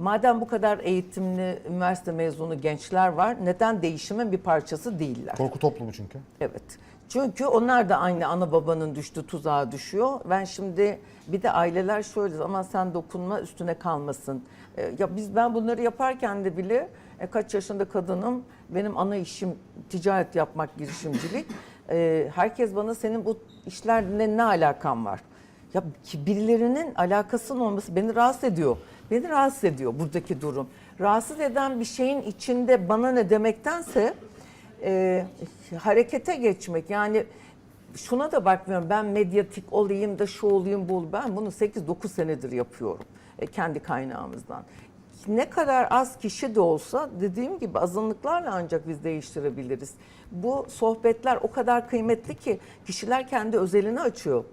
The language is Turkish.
Madem bu kadar eğitimli üniversite mezunu gençler var, neden değişimin bir parçası değiller? Korku toplumu çünkü. Evet. Çünkü onlar da aynı ana babanın düştüğü tuzağa düşüyor. Ben şimdi bir de aileler şöyle ama sen dokunma üstüne kalmasın. E, ya biz ben bunları yaparken de bile e, kaç yaşında kadınım benim ana işim ticaret yapmak girişimcilik. E, herkes bana senin bu işlerle ne alakan var? Ya birilerinin alakasının olması beni rahatsız ediyor. Beni rahatsız ediyor buradaki durum. Rahatsız eden bir şeyin içinde bana ne demektense e, harekete geçmek yani şuna da bakmıyorum ben medyatik olayım da şu olayım bu olayım. ben bunu 8-9 senedir yapıyorum e, kendi kaynağımızdan. Ne kadar az kişi de olsa dediğim gibi azınlıklarla ancak biz değiştirebiliriz. Bu sohbetler o kadar kıymetli ki kişiler kendi özelini açıyor.